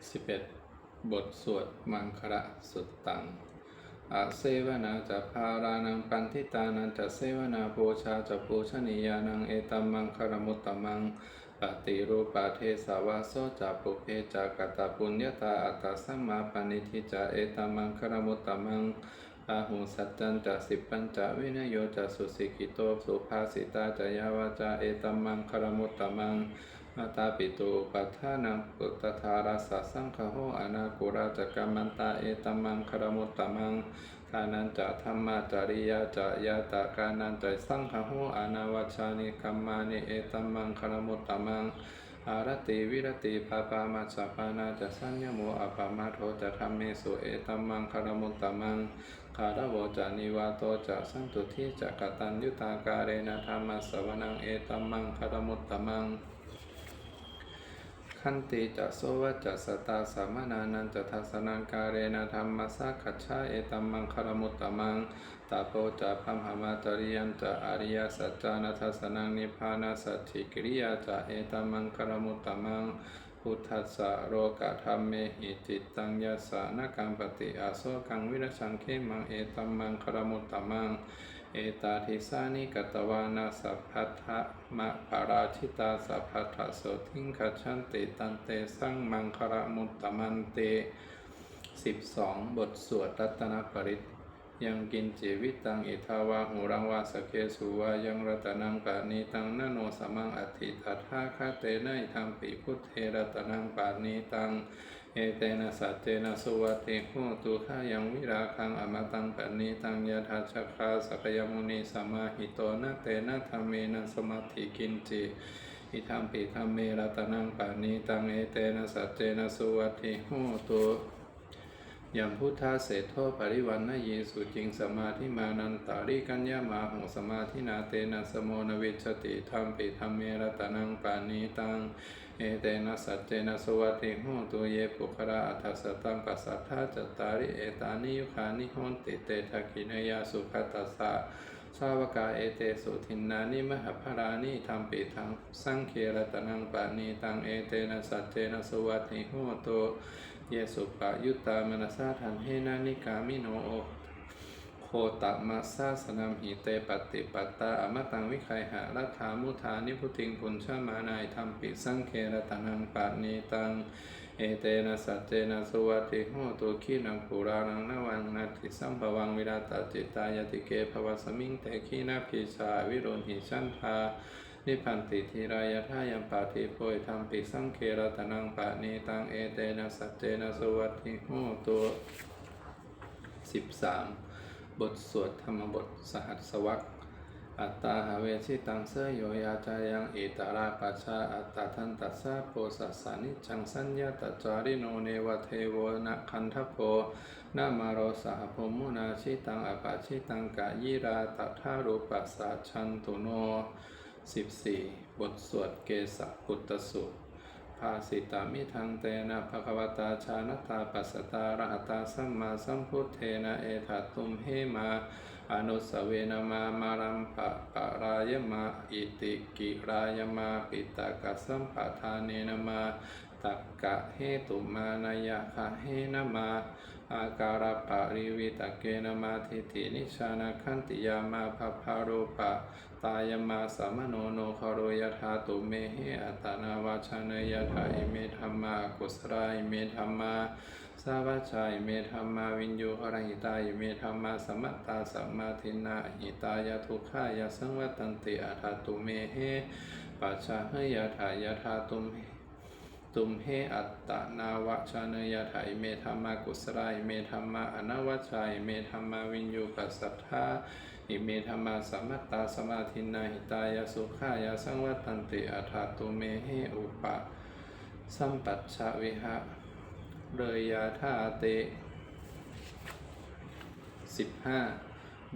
11 บทสวดมังคระสุตตังอาเซวนาจะพารานังปันทิตานันจะเสวนาปูชาจะปูชนียานังเอตัมมังคารมุตตมังปฏิรูปาเทสาวาโซจะปุเพจากตาปุญญาตาอัตตสัมมาปณิทิจะเอตัมมังคารมุตตมังอาหูสัจจันจะสิบปัญจวินโยจะสุสิกิโตสุภาสิตาจะยาวาจาเอตัมมังคารมุตตมังมาตาปิตุปัฏฐานังปุตตาราสสังคโหอนาคุราจกัมมันตาเอตัมมังคารมุตตมังทานันจะธรรมาจาริยาจะยาตากานันจะสังคโหอนาวชานิกัมมานิเอตมังคารมุตตมังอารติวิรติปาปามัสปานาจะสัญญโมอปามาโทจะธรรมเมสุเอตัมมังคารมุตตมังคารวจะนิวาโตจะสันตุทิจะกตัญยุตาการเรนะธรรมสสวนังเอตัมมังคารมุตตมัง ขันติจะโสวะจะสตาสามนานันจะทัสนังการเรนะธรรมสักขัจฉาเอตัมมังคารมุตตมังตาโปจะพัมหามาจริยันจะอริยสัจจานัทัสนังนิพพานาสัจฉิกิริยาจะเอตัมมังคารมุตตมังพุทธัสสะโรกะธรรมเมหิจิตตังยัสสะนะกัมปติอาโสกังวิรชังเขมังเอตัมมังคารมุตตมัง เอตาทิสานิกตวานาสัพพัทธะมะปาราชิตาสัพพัทธะโสทิงคัชันติตันเตสังมังคารมุตตมันเตสิบสองบทสวดรัตนปริต ยังกินจิวิตังอิทาวาหูรังวาสเกสุวายังรัตนังปานีตังนโนสมังอธิตัทธาคาเตนะอิทัมปิพุทเทรัตนังปานีตังเอเตนะสัจเจนะสุวัติโหตุข้ายังวิราคังอมตังปณิตังยถาชคาสัพยมุนีสมาหิโตนะเตนะธรรมเมนะสมาธิกินจิอิทัมปิธรรมเมรัตนังปณิตังเอเตนะสัจเจนะสุวัติโหตุ ยัมพุทธาเศรษโทปริวันนะเยสุจิงสมาธิมานันตาริกัญญามาหงสมาธินาเตนะสโมนวิชติธรรมปิธรรมเมรตนังปานิตังเอเตนะสัจเจนะสวัสดิโหตุเยปุคระอัตสตังปัสสัทธาจตาริเอตานิยุคานิโหนติเตทะกินยาสุขตัสสะ สาวกาเอเตสุทินนานิมหพรานิธรรมปิทังสังเครตนังปานีตังเอเตนะสัจเจนะสวัสดิโหตเยสุปะยุตตามนัสสาทันเฮนานิกามิโนโอ คตมัสสาสนามหิเตปฏิปัตตาอมตังวิไคหะรัฐามุธานิพุติงปุญชามานายธรรมปิสังเครตนังปานีตัง เอเตนะสัจเจนะสุวัติโหตุขีนังปุรานังนวังนาทิสัมภวังวิราตจิตตายติเกภวสมิงเตขีนาพิชาวิโรหิชันทานิพันติทีรายทายัมปาติโพยธรรมปิสังเครตนังปานีตังเอเตนะสัจเจนะสุวัติโหตุสิบสาม บทสวดธรรมบทสหัสวรรคอัตตาหาเวชิตังเสยโยยาจายังเอตาราปัชชาอัตตาทันตัสสะโพสัสสานิจังสัญญาตจาริโนเนวเทโวนะคันทโพนามาโรสหพมุนาชิตังอปาชิตังกะยิราตัทารูปัสสะชันตุโนสิบสี่บทสวดเกสะพุตตสูตร ภาสิตามิทังเตนะภควตาชานตาปัสสตาระหตาสัมมาสัมพุทเทนะเอถัตุมเฮมาอนุสเวนมามารัมปะปะรายมาอิติกิรายมาปิตากัสัมปทานเนนะมา ตักกะเฮตุมานายะคะเฮนะมาอาการะปะริวิตเกนมาทิฏฐินิชานาคันติยามาภพารูปะตายมาสามโนโนคารยธาตุเมหิอัตนาวาชานยธาอิเมธรรมากุสราอิเมธรรมาสาวัชาอิเมธรรมาวินยูหรหิตาอิเมธรรมาสมัตตาสัมมาทินาหิตายาทุกขายาสังวัตันติอัฏฐตุเมหิปัจฉาหยธายธาตุเม ตุมเฮอัตตนาวชานยาอิเมธรรมากุสราอิเมธรรมาอนวชชาอิเมธรรมาวินยูปัสสัทธาอิเมธรรมาสัมมัตตาสมาธินาหิตายาสุขายาสังวัตันติอัฏฐตุเมเฮอุปะสัมปัชชวิหะเรยยาธาเตสิบห้า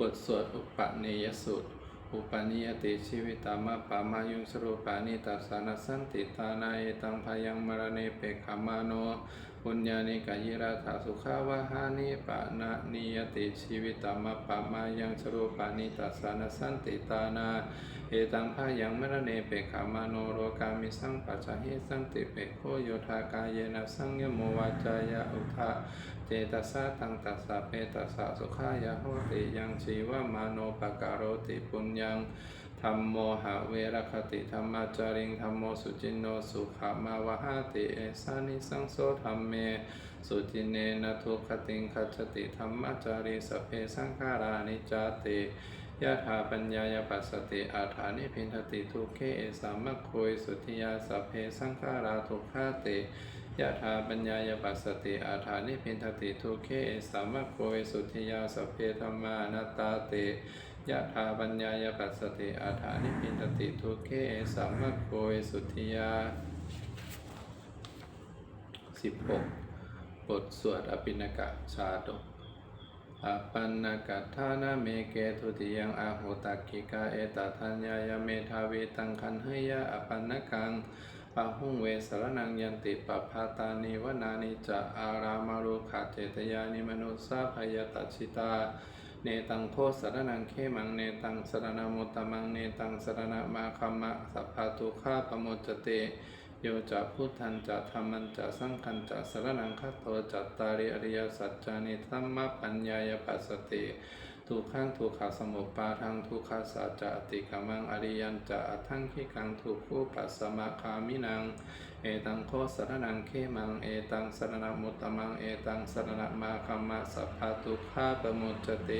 บทสวดอุปเนยสูตร อุปนิยติชีวิตามะปามายุสรูปานิตัสานสันติตานาเอตังพยังมรเนเปขามาโน ปุญญานิกายิราถาสุขาวาหานิปะนะนิยติชีวิตามะปามายังสรูปานิตัสานสันติตานาเอตังพายังมรเนเปขามโนโรกามิสังปัจจหิสังติเปโคโยธากายเยนะสังยโมวาจายะอุทาเจตสาตังตัสสะเปตัสสะสุขายะโหติยังชีวมาโนปการโรติปุญญัง ธรรมโมหะเวรคติธรรมจาริงธรรมโมสุจินโนสุขามาวหาติเอสานิสังโสธรรมเม สุจินเนนทุกขติงคัจติธรรมจารีสเพสังขารานิจจติยะถาปัญญายปัสสติอาถานิพินทติทุกเขเอสามัคโคยสุทิยาสพเพสังขาราทุกขาติยะถาปัญญายปัสสติอาถานิพินทติทุกเขเอสามัคโคยสุทิยาสพเพธรรมานัตตาติ ยะถาปัญญายปัสสติอาถานิพินติทุเขสัมมะโกยสุทิยาสิบหกบทสวดอภินกะชาดกอปันนกัฏฐานาเมเกทุติยังอาหุตักกิกาเอตทัญญายเมทาเวตังคันเฮยะอปันนกังปะหุงเวสรนังยันติปปาตานิวนานิจะอารามารุขาเจตยานิมนุสสาพยตชิตา เนตังโคสรนังเขมังเนตังสรณมุตตมังเนตังสรณมาคัมมะสัพพะทุกขาปโมจเตโยจะพุทธันจะธรรมันจะสังคันจะสรนังคัตโตจัตตาริอริยสัจจานิธัมมปัญญายปัสสติ ทุกขังทุกขสมุปปาทังทุกขสัจจะอติกมังอริยันจะอัตถังคิกังทุกขุปัสสมะคามินัง เอตังโคสรนังเขมัง เอตังสรณมุตตมัง เอตังสรณมาคัมมะสัพพะทุกขาปโมจจเต